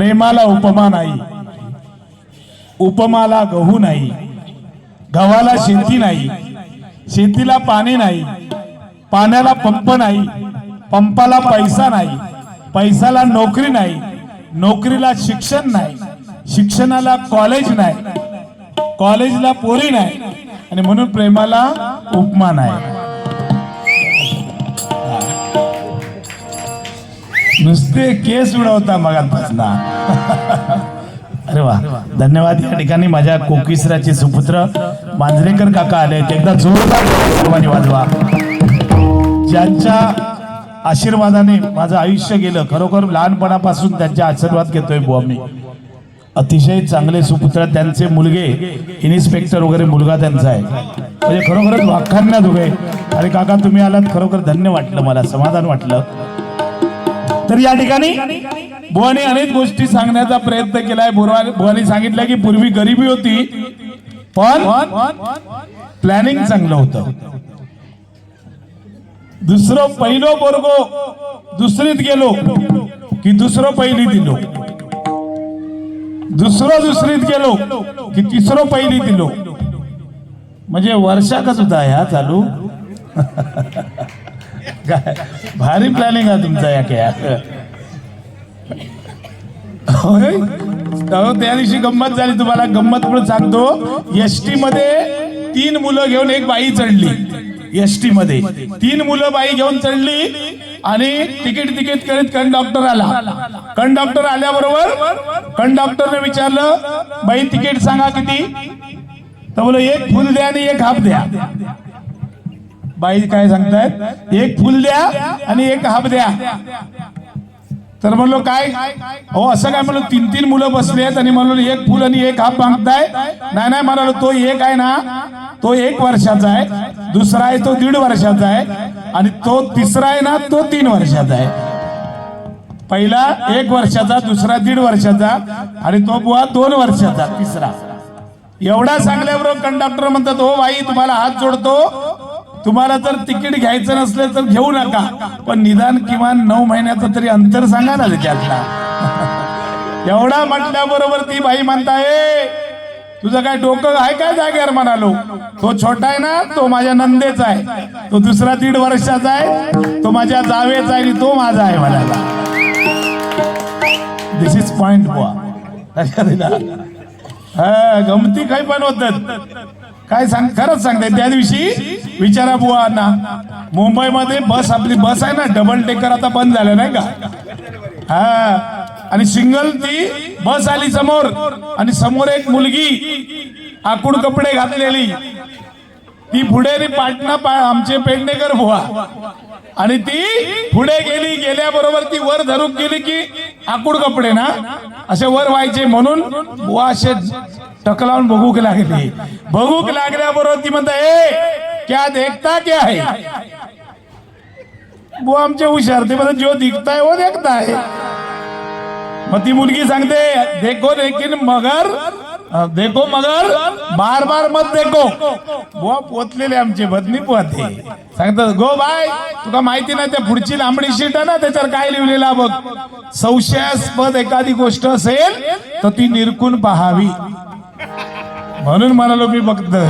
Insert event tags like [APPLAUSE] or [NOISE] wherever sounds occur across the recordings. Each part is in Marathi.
प्रेमाला उपमा नाही. उपमाला गहू नाही. गव्हाला शेती नाही. शेतीला पाणी नाही. पाण्याला पंप नाही. पंपाला पैसा नाही. पैसाला नोकरी नाही. नोकरीला शिक्षण नाही. शिक्षणाला कॉलेज नाही. कॉलेजला पोरी नाही. आणि म्हणून प्रेमाला उपमा नाही. नुसते केस उडवता मगापासून. अरे वा. धन्यवाद. या ठिकाणी माझ्या कोकिसराचे सुपुत्र मांजरेकर काका आले आहेत. एकदा जोरदार सर्वांनी वाजवा. ज्यांच्या आशीर्वादाने माझं आयुष्य गेलं खरोखर लहानपणापासून त्यांच्या आशीर्वाद घेतोय बुवा मी. अतिशय चांगले सुपुत्र त्यांचे मुलगे इन्स्पेक्टर वगैरे मुलगा त्यांचा आहे. म्हणजे खरोखरच वाखाणण्यात उभे अरे काका तुम्ही आलात खरोखर धन्य वाटलं मला समाधान वाटलं. तर या ठिकाणी भुवानी अनेक गोष्टी सांगण्याचा प्रयत्न केलाय. भुवानी सांगितलं की पूर्वी गरिबी होती पण प्लॅनिंग चांगलं होतं. दुसरं पहिलो बोरगो दुसरीत गेलो की दुसरं पहिली दिलो. दुसरं दुसरीत गेलो की तिसरं पहिली दिलो. म्हणजे वर्षा का सुद्धा ह्या चालू? [LAUGHS] काय भारी प्लॅनिंग आहे तुमचा या क्या त्या दिवशी गंमत झाली तुम्हाला गंमत पण सांगतो. एस टी मध्ये तीन मुलं घेऊन एक बाई चढली. एस टी मध्ये. तीन मुलं बाई घेऊन चढली आणि तिकीट तिकीट करीत कंडक्टर आला. कंडक्टर आल्याबरोबर कंडक्टरने विचारलं बाई तिकीट सांगा किती? तर बोल एक फुल द्या आणि एक हाफ द्या. बाई काय सांगतायत? एक फुल द्या आणि एक हाफ द्या. तर म्हणलो काय? हो असं काय? म्हणलो तीन तीन मुलं बसले आहेत आणि म्हणलो एक फुल आणि एक हाफ मागताय. नाही नाही म्हणालो तो एक आहे ना तो एक वर्षाचा आहे दुसरा आहे तो दीड वर्षाचा आहे आणि तो तिसरा आहे ना तो तीन वर्षाचा आहे. पहिला एक वर्षाचा दुसरा दीड वर्षाचा आणि तो बुवा दोन वर्षाचा तिसरा. एवढा सांगल्याबरोबर कंडक्टर म्हणतात हो बाई तुम्हाला हात जोडतो. तुम्हाला जर तिकीट घ्यायचं नसलं तर घेऊ नका. पण निदान किमान नऊ महिन्याचं तरी अंतर सांगा ना त्याच्यातला. [LAUGHS] एवढा म्हटल्याबरोबर ती बाई म्हणताय तुझं काय डोकं आहे काय जाग्यावर म्हणालो. तो छोटा आहे ना तो माझ्या नंदेचा आहे. तो दुसरा दीड वर्षाचा आहे. तो माझ्या जावेचा आहे तो माझा आहे म्हणाला. दिस इज पॉइंट बुवा. [LAUGHS] गमती काही पण होतात. काय सांग खरंच सांगते. त्या दिवशी विचारा बुवा ना मुंबईमध्ये बस आपली बस आहे ना डबल टेकर आता बंद झालं नाही का? हा. आणि सिंगल ती बस आली समोर. आणि समोर एक मुलगी आकुड कपडे घातलेली. ती पुढे पाटणा पा आमचे पेडणेकर बुवा. आणि ती पुढे गेली गेल्याबरोबर ती वर धरून गेली की आकुड कपडे ना असे वर व्हायचे म्हणून बुवा असे टकलावून बघूक लागली. बघूक लागल्याबरोबर ती म्हणता ए क्या देखता क्या आहे? बुवा आमचे हुशार ते म्हणतात जो दिखताय वो देखताय मग ती मुलगी सांगते देखो लेकिन मगर देखो मगर बार बार मत देखो. बुवा पोचलेले आमचे बदनी पोहते सांगतात गो बाय तुका माहिती नाही त्या पुढची लांबडी शीट आहे ना त्याच्यावर काय लिहिलेला बघ. संशयास्पद एखादी गोष्ट असेल तर ती निरकून पहावी. म्हणून म्हणालो मी बघतोय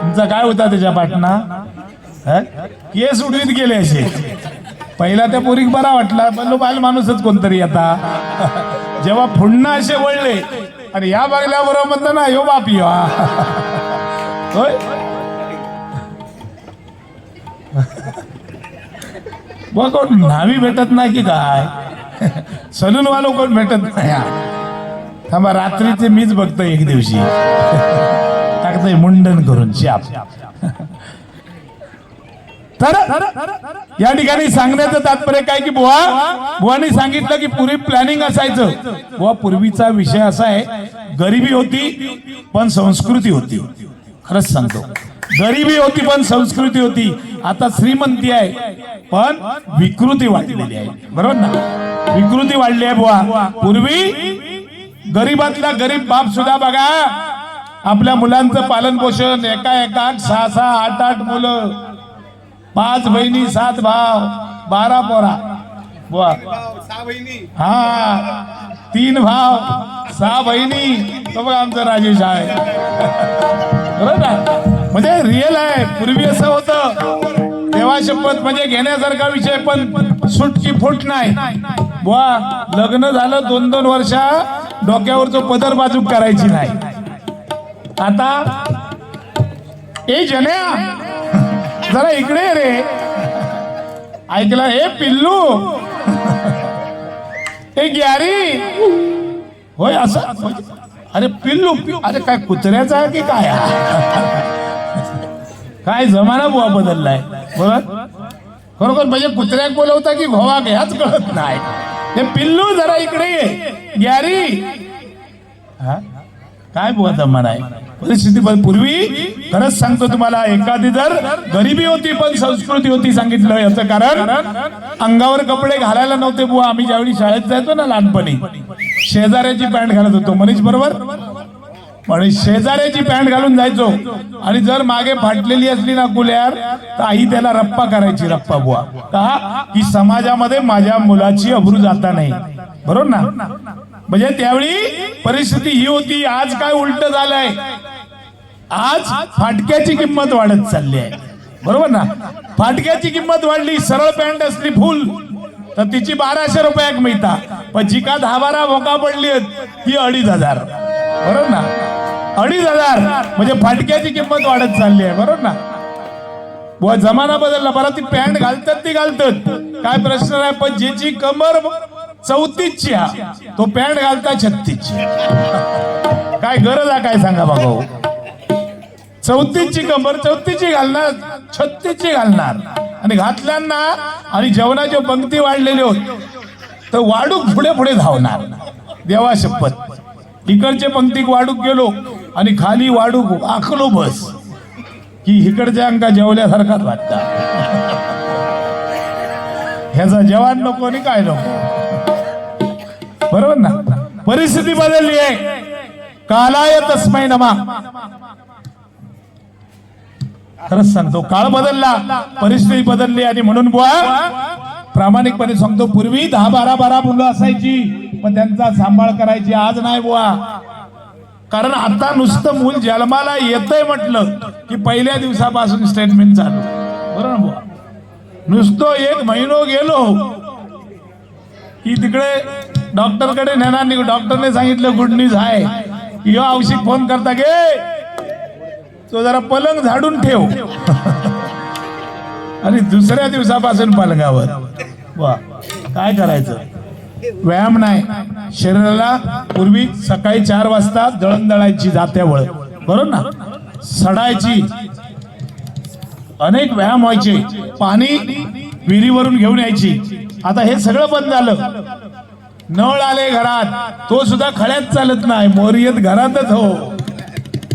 तुमचा काय होता त्याच्या पाटणा केस उडवीत गेले असे. पहिला त्या पोरीक बरा वाटला पण बाल माणूसच कोणतरी आता. जेव्हा पुन्हा असे वळले आणि या बघल्याबरोबर म्हणतो ना यो बाप यो. होय? बघ कोण न्हावी भेटत नाही की काय? सलून वालो कोण भेटत नाही? थांबा रात्रीचे मीच बघतोय एक दिवशी. टाकतोय मुंडन करून शाप. तर या ठिकाणी सांगण्याचं तात्पर्य काय की बुवा बुवानी सांगितलं की पूर्वी प्लॅनिंग असायचं. बुवा पूर्वीचा विषय असा आहे गरिबी होती पण संस्कृती होती. खरंच सांगतो. गरिबी होती पण संस्कृती होती. आता श्रीमंती आहे पण विकृती वाढलेली आहे. बरोबर ना? विकृती वाढली आहे बुवा. पूर्वी गरीबातला गरीब बाप सुद्धा बघा. आपल्या मुलांचं पालन पोषण एका एका सहा सहा आठ आठ मुलं. पाच बहिणी सात भाव बारा पोरा. बुवा. हा. तीन भाव सहा बहिणी. तो बघा राजेश आहे. बरोबर ना? म्हणजे रिअल आहे. पूर्वी असं होतं. तेव्हा शपथ म्हणजे घेण्यासारखा विषय पण सुटकी फुट नाही. बुवा लग्न झालं दोन दोन वर्षा डोक्यावरचं पदर बाजूक करायची नाही. आता ए जन्या! जरा इकडे रे. ऐकलं? हे पिल्लू! ए ग्यारी! होय असं? अरे पिल्लू अरे काय कुत्र्याचा की काय? काय जमाना बुवा बदललाय. बरोबर? खरोखर म्हणजे कुत्र्याक बोलवता की घोवा ह्याच कळत नाही. ते पिल्लू जरा इकडे ये. ग्यारी. काय बुवा जमाना आहे? परिस्थिती पण पूर्वी खरंच सांगतो तुम्हाला एखादी जर गरिबी होती पण संस्कृती होती सांगितलं याचं कारण अंगावर कपडे घालायला नव्हते बुवा. आम्ही ज्यावेळी शाळेत जायचो ना लहानपणी शेजाऱ्याची पॅन्ट घालत होतो. मनीष बरोबर? आणि शेजाऱ्याची पॅन्ट घालून जायचो. आणि जर मागे फाटलेली असली ना कुल्यार तर आई त्याला रप्पा करायची रप्पा बुवा. का? की समाजामध्ये माझ्या मुलाची अब्रू जाता नाही. बरोबर ना? म्हणजे त्यावेळी परिस्थिती ही होती आज काय उलट झालंय? आज फाटक्याची किंमत वाढत चालली आहे. बरोबर ना? फाटक्याची किंमत वाढली सरळ पॅन्ट असली फुल तर तिची बाराशे रुपयाक मिळता. पण जी का दहा बारा भोका पडली ती अडीच हजार. बरोबर ना? अडीच हजार. म्हणजे फाटक्याची किंमत वाढत चालली आहे बरोबर ना? बुवा जमाना बदलला. बरं ती पॅन्ट घालतात ती घालतात. काय प्रश्न नाही पण ज्याची कमर चौतीसची हा तो पॅन्ट घालता छत्तीसची काय गरज आहे काय सांगा बाबा चौतीसची कमर चौतीसची घालणार छत्तीसची घालणार. आणि घातल्यांना आणि जेवणाच्या पंक्ती वाढलेले होत. तर वाढूक पुढे पुढे धावणार. देवा शपथ. इकडचे पंक्तीक वाढूक गेलो. आणि खाली वाढू आखलो बस. की इकडच्या अंका जेवल्यासारखाच वाटता. ह्याचा जवान नको आणि काय नको. बरोबर ना? परिस्थिती बदलली आहे. कालाय तस्मै नमा. खरंच सांगतो काळ बदलला परिस्थिती बदलली आणि म्हणून बुवा प्रामाणिकपणे सांगतो पूर्वी दहा बारा बारा मुलं असायची पण त्यांचा सांभाळ करायची आज नाही बुवा. कारण आता नुसतं मूल जन्माला येतंय म्हटलं की पहिल्या दिवसापासून स्टेटमेंट चालू. बरोबर ना बुवा? नुसतो एक महिनो गेलो की तिकडे डॉक्टरकडे नेणार डॉक्टरने सांगितलं गुड न्यूज आहे. की ह्यो औषध फोन करता गे तो जरा पलंग झाडून ठेव. [LAUGHS] आणि दुसऱ्या दिवसापासून पलंगावर. वा काय करायचं? व्यायाम नाही. शरीराला पूर्वी सकाळी चार वाजता दळण दळायची जात्यावळ. बरोबर ना? सडायची. अनेक व्यायाम व्हायचे. पाणी विहिरीवरून घेऊन यायची. आता हे सगळं बंद झालं. नळ आले घरात. तो सुद्धा खळ्यात चालत नाही. मोरियत घरातच हो.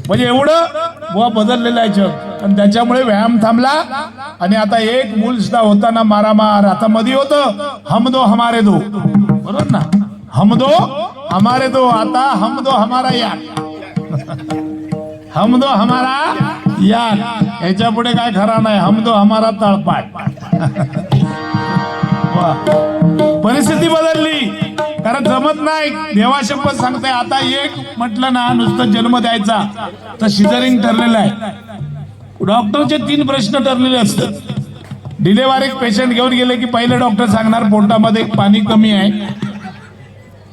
म्हणजे एवढं बुवा बदललेलं आहे जग. आणि त्याच्यामुळे व्यायाम थांबला. आणि आता एक मूल सुद्धा होताना मारामार. आता मध्ये होत हम दो हमारे दो. बरोबर ना? हम दो हमारे दो आता हम दो हमारा या हम दो हमारा या याच्यापुढे काय खरा नाही हम दो हमारा तळपाट. परिस्थिती बदलली. कारण जमत नाही. देवा शपथ सांगते आता एक म्हटलं ना नुसतं जन्म द्यायचा. तर शिजरिंग ठरलेलं आहे. डॉक्टरचे तीन प्रश्न ठरलेले असतात. डिलेव्हरी पेशंट घेऊन गेले की पहिले डॉक्टर सांगणार पोटामध्ये पाणी कमी आहे.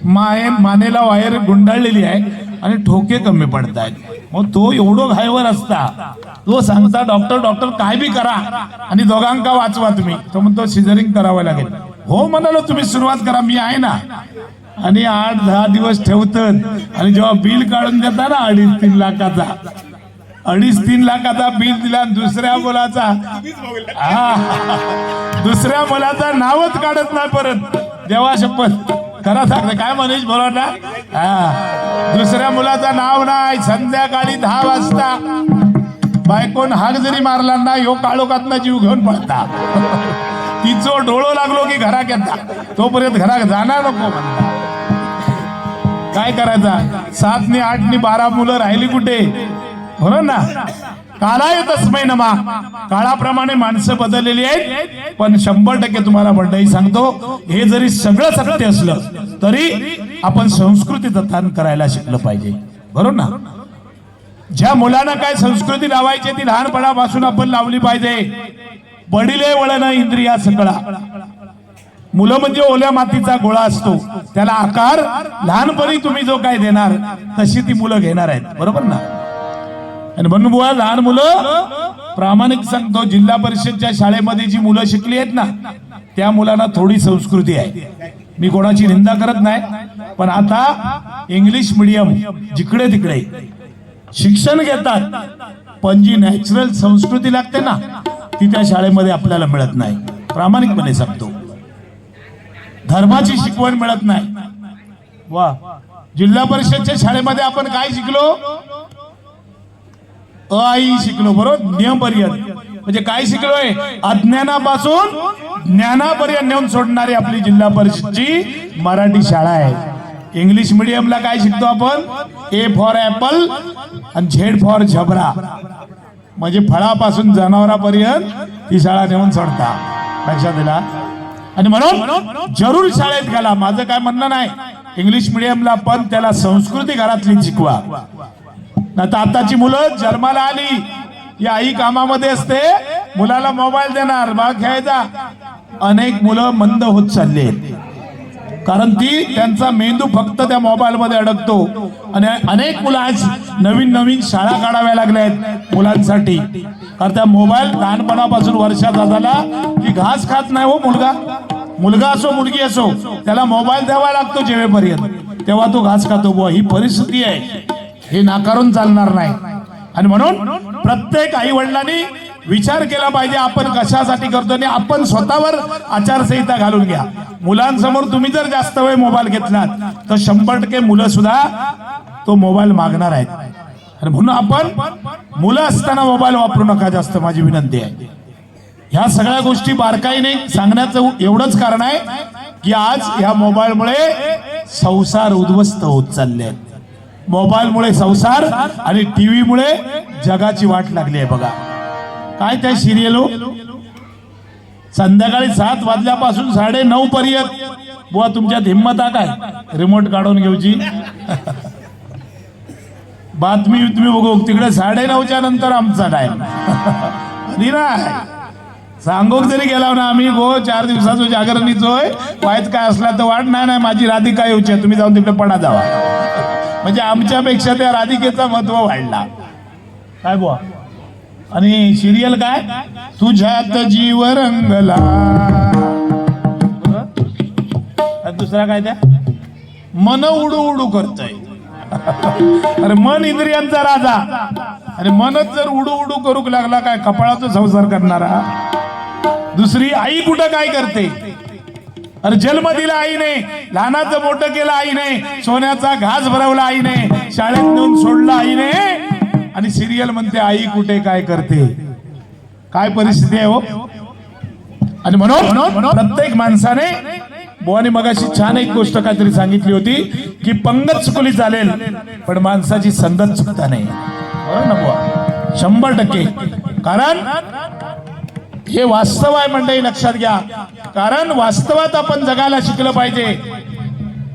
माय मानेला वायर गुंडाळलेली आहे आणि ठोके कमी पडत आहेत मग तो एवढं घायवर असता तो सांगता डॉक्टर डॉक्टर काय बी करा आणि दोघांका वाचवा तुम्ही. तो म्हणतो सिझरिंग करावं लागेल. हो म्हणालो तुम्ही सुरुवात करा मी आहे ना. आणि आठ दहा दिवस ठेवतात आणि जेव्हा बिल काढून देता ना अडीच तीन लाखाचा. अडीच तीन लाखाचा बिल दिला आणि दुसऱ्या मुलाचा. हा. दुसऱ्या मुलाचा नावच काढत नाही परत. देवा शपथ. खरं सांगते काय मनीष बोला ना हा. दुसऱ्या मुलाचं नाव नाही. संध्याकाळी दहा वाजता. बायकोन हाक जरी मारला ना ह्यो काळोखातनं जीव घेऊन पडता [LAUGHS] तिचो डोळो लागलो की घराक येता. तोपर्यंत घरा जाणार नको म्हणता. काय करायचा? सात नि आठ नि बारा मुलं राहिली कुठे? बरोबर ना? कालाय तस्मै नमा. काळाप्रमाणे माणसं बदललेली आहेत पण शंभर टक्के तुम्हाला मंडळी सांगतो हे जरी सगळं सत्य असलं तरी आपण संस्कृती जतन करायला शिकलं पाहिजे. बरोबर ना? ज्या मुलांना काय संस्कृती लावायची ती लहानपणापासून आपण लावली पाहिजे. बडिले वळण इंद्रिया सकळा मुलं म्हणजे ओल्या मातीचा गोळा असतो. त्याला आकार लहानपणी तुम्ही जो काय देणार तशी ती मुलं घेणार आहेत. बरोबर ना? आणि म्हणून बुवा लहान मुलं प्रामाणिक सांगतो जिल्हा परिषदच्या शाळेमध्ये जी मुलं शिकली आहेत ना त्या मुलांना थोडी संस्कृती आहे. मी कोणाची निंदा करत नाही पण आता इंग्लिश मिडियम जिकडे तिकडे शिक्षण घेतात पण जी नॅचरल संस्कृती लागते ना ती त्या शाळेमध्ये आपल्याला मिळत नाही. प्रामाणिकपणे सांगतो. धर्माची शिकवण मिळत नाही. वा जिल्हा परिषदच्या शाळेमध्ये आपण काय शिकलो? अ आई शिकलो बरोबर नियमपर्यंत. म्हणजे काय शिकलोय अज्ञानापासून ज्ञानापर्यंत नेऊन सोडणारी आपली जिल्हा परिषदची मराठी शाळा आहे. इंग्लिश मिडियमला काय शिकतो आपण? ए फॉर ऍपल आणि झेड फॉर झबरा म्हणजे फळापासून जनावरापर्यंत ही शाळा नेऊन सोडता. लक्षात दिला आणि म्हणून जरूर शाळेत घाला माझं काय म्हणणं नाही. इंग्लिश मिडियमला पण त्याला संस्कृती घरातली शिकवा. आता आताची मुलं जन्माला आली. या आई कामामध्ये असते. मुलाला मोबाईल देणार. बाळ खेळायचा अनेक मुलं मंद होत चालली आहेत. कारण ती त्यांचा मेंदू फक्त त्या मोबाईल मध्ये अडकतो. आणि अनेक मुलं आज नवीन नवीन शाळा काढाव्या लागल्या आहेत मुलांसाठी. कारण त्या मोबाईल लहानपणापासून वर्षाचा झाला की घास खात नाही हो मुलगा. मुलगा असो मुलगी असो त्याला मोबाईल द्यावा लागतो जेवेपर्यंत. तेव्हा तो घास खातो बुवा. ही परिस्थिती आहे. हे नाकारून चालणार नाही. आणि म्हणून प्रत्येक आई वडिलांनी विचार केला पाहिजे आपण कशासाठी करतो आणि आपण स्वतःवर आचारसंहिता घालून घ्या. मुलांसमोर तुम्ही जर जास्त वेळ मोबाईल घेतलात तर शंभर टक्के मुलं सुद्धा तो मोबाईल मागणार आहेत. आणि म्हणून आपण मुलं असताना मोबाईल वापरू नका जास्त माझी विनंती आहे. ह्या सगळ्या गोष्टी बारकाईने सांगण्याचं एवढंच कारण आहे की आज ह्या मोबाईलमुळे संसार उद्ध्वस्त होत चालले आहेत मोबाईलमुळे संसार आणि टीव्हीमुळे जगाची वाट लागली आहे बघा. काय त्या सिरियल? संध्याकाळी सात वाजल्यापासून साडे नऊ पर्यंत. बुवा तुमच्यात हिंमत आहे काय? रिमोट काढून घेऊची. [LAUGHS] बातमी तुम्ही बघू. तिकडे साडे नऊच्या नंतर आमचा टाइम [LAUGHS] कधी सांगोक जरी गेला ना आम्ही गो चार दिवसाचो जागरणीचोय वाईट काय असला तर वाट नाही नाही माझी राधिका येऊची तुम्ही जाऊन तिकडे पडा जावा. म्हणजे आमच्यापेक्षा त्या राधिकेचा महत्त्व वाढला. काय बुवा? आणि सिरियल काय? तुझ्यात जीव रंगला दुसरा काय त्या? मन उडू उडू करतय. अरे मन इंद्रियांचा राजा. अरे मनच जर उडू उडू करूक लागला काय कपाळाचा संसार करणारा? दुसरी आई कुठं काय करते? अरे जन्म दिला आईने लहानाचं मोठं केलं आईने सोन्याचा घास भरवला आईने शाळेत नेऊन सोडला आईने. आणि सिरियल म्हणते आई कुठे काय करते? काय परिस्थिती आहे हो? आणि म्हणून प्रत्येक माणसाने बुवाने मगाशी छान एक गोष्ट काहीतरी सांगितली होती की पंगत चुकली चालेल पण माणसाची संगत चुकता नाही. बरोबर ना बुवा? शंभर टक्के. कारण हे वास्तव आहे मंडळी लक्षात घ्या. कारण वास्तवात आपण जगायला शिकलं पाहिजे.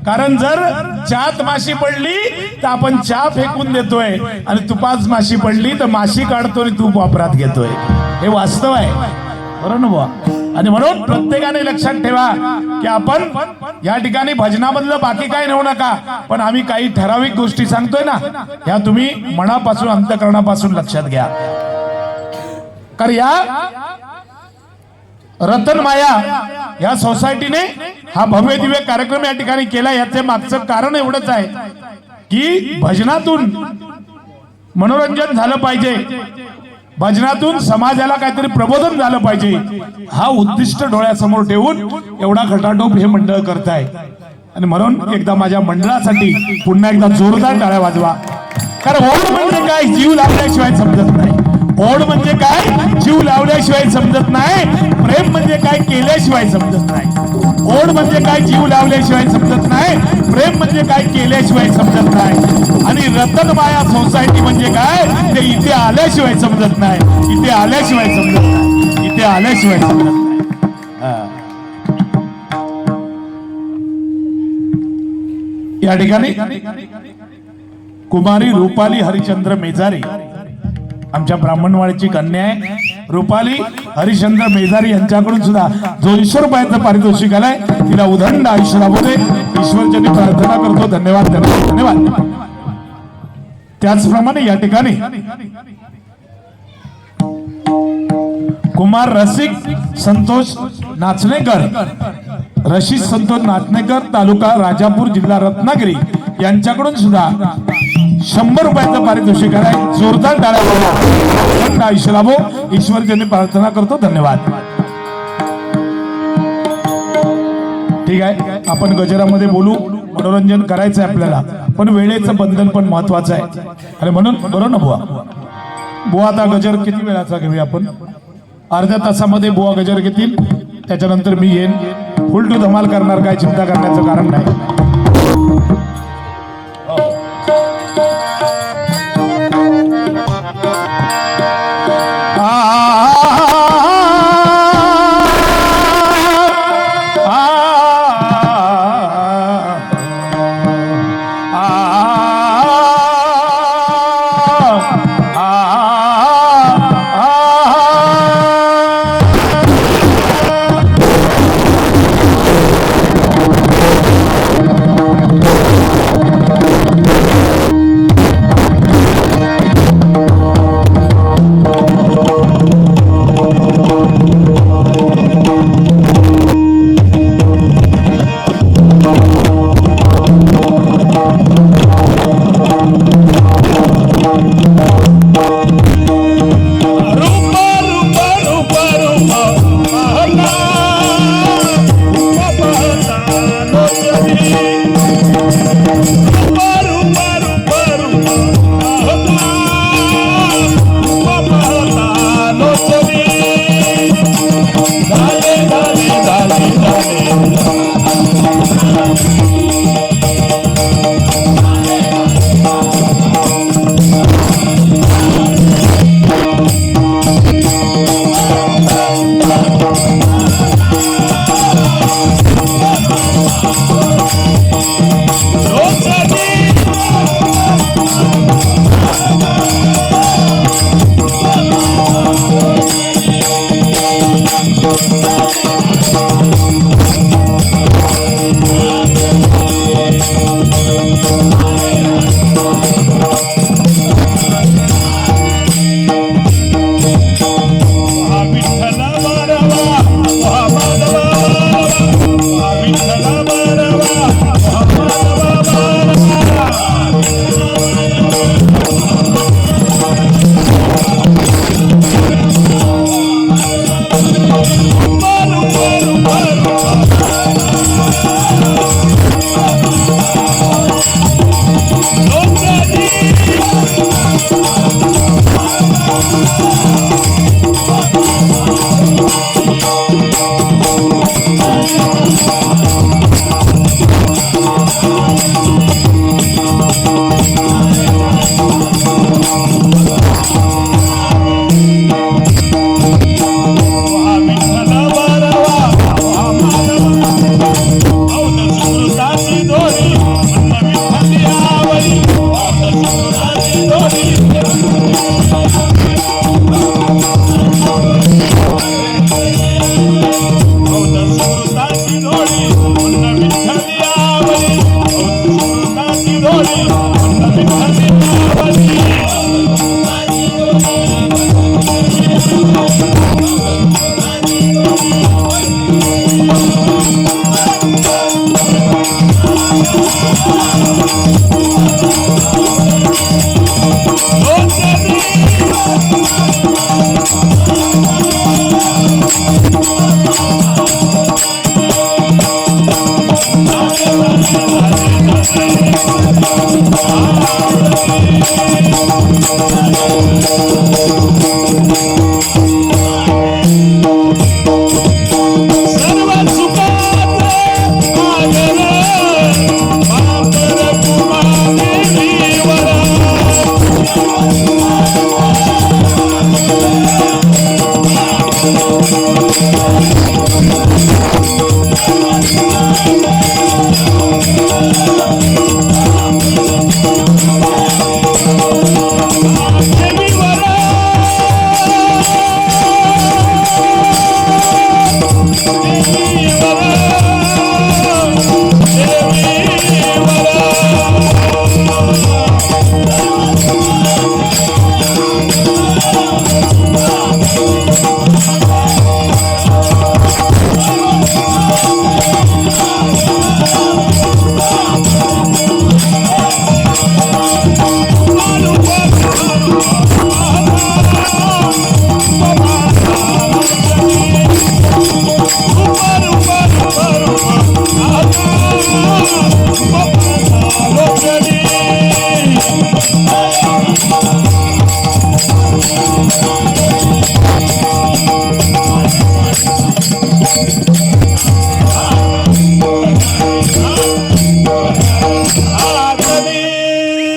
कारण जर चात माशी पडली तर आपण चहा फेकून देतोय. आणि तुपाच माशी पडली तर माशी काढतो आणि तूप वापरात घेतोय. हे वास्तव आहे. बरोबर ना बुवा? आणि म्हणून प्रत्येकाने लक्षात ठेवा की आपण या ठिकाणी भजनामधलं बाकी काही नेऊ नका. पण आम्ही काही ठराविक गोष्टी सांगतोय ना ह्या तुम्ही मनापासून अंतकरणापासून लक्षात घ्या. कारण या रतन माया या सोसायटीने हा भव्य दिव्य कार्यक्रम या ठिकाणी केला. याचे मागचं कारण एवढंच आहे की भजनातून मनोरंजन झालं पाहिजे. भजनातून समाजाला काहीतरी प्रबोधन झालं पाहिजे. हा उद्दिष्ट डोळ्यासमोर ठेवून एवढा घटाटोप हे मंडळ करत आहे आणि म्हणून एकदा माझ्या मंडळासाठी पुन्हा एकदा जोरदार टाळ्या वाजवा. कारण ओढ म्हणजे काय? जीव लागल्याशिवाय समजत नाही. ओढ म्हणजे काय? जीव लावल्याशिवाय समजत नाही. प्रेम म्हणजे काय? केल्याशिवाय समजत नाही. ओढ म्हणजे काय? जीव लावल्याशिवाय समजत नाही. प्रेम म्हणजे काय? केल्याशिवाय समजत नाही. आणि रतन माया सोसायटी म्हणजे काय? ते इथे आल्याशिवाय समजत नाही. इथे आल्याशिवाय समजत नाही. इथे आल्याशिवाय समजत नाही. या ठिकाणी कुमारी रुपाली हरिचंद्र मेजारी आमच्या ब्राह्मणवाडीची कन्या आहे. रुपाली हरिश्चंद्र मेजारी यांच्याकडून सुद्धा दोनशे रुपयाचं पारितोषिक आलंय तिला उदंड आयुष्य लाभू दे प्रार्थना करतो. धन्यवाद धन्यवाद धन्यवाद. त्याचप्रमाणे या ठिकाणी कुमार रसिक संतोष नाचणेकर रशीद संतोष नाचणेकर तालुका राजापूर जिल्हा रत्नागिरी यांच्याकडून सुद्धा शंभर रुपयाचं पारितोषिक आहे. जोरदार टाळ्या थंड आयुष्य लाभो. ईश्वर ज्यांनी प्रार्थना करतो धन्यवाद. ठीक आहे? आपण गजरामध्ये बोलू. मनोरंजन करायचं आहे आपल्याला. पण वेळेचं बंधन पण महत्वाचं आहे. आणि म्हणून बरोबर ना बुवा? बुवा आता गजर किती वेळाचा घेऊया आपण? अर्ध्या तासामध्ये बुवा गजर घेतील. त्याच्यानंतर मी येईन. फुल टू धमाल करणार काय? चिंता करण्याचं कारण नाही.